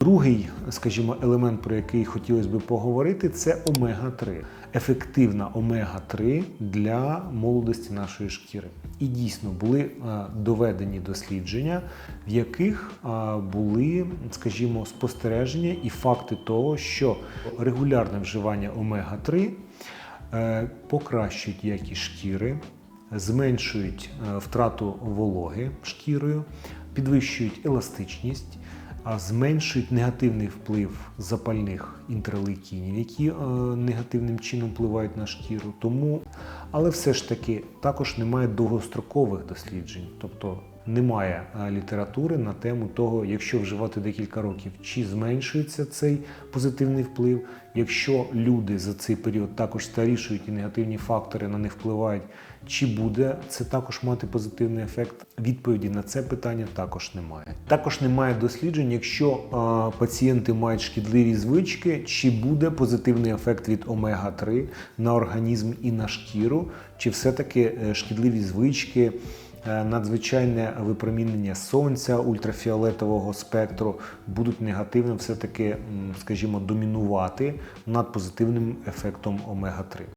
Другий, скажімо, елемент, про який хотілося б поговорити, це омега-3. Ефективна омега-3 для молодості нашої шкіри. І дійсно були е, доведені дослідження, в яких е, були, скажімо, спостереження і факти того, що регулярне вживання омега-3 е, покращують якість шкіри, зменшують втрату вологи шкірою, підвищують еластичність, зменшують негативний вплив запальних інтерлейкінів, які е, негативним чином впливають на шкіру. Тому, але все ж таки також немає довгострокових досліджень, тобто немає е, літератури на тему того, якщо вживати декілька років, чи зменшується цей позитивний вплив. Якщо люди за цей період також старішують і негативні фактори на них впливають, чи буде це також мати позитивний ефект? Відповіді на це питання також немає. Також немає досліджень, якщо е, пацієнти мають шкідливі звички, чи буде позитивний ефект від омега-3 на організм і на шкіру, чи все-таки е, шкідливі звички. Е, Надзвичайне випромінення сонця ультрафіолетового спектру будуть негативно все-таки, скажімо, домінувати над позитивним ефектом омега-3.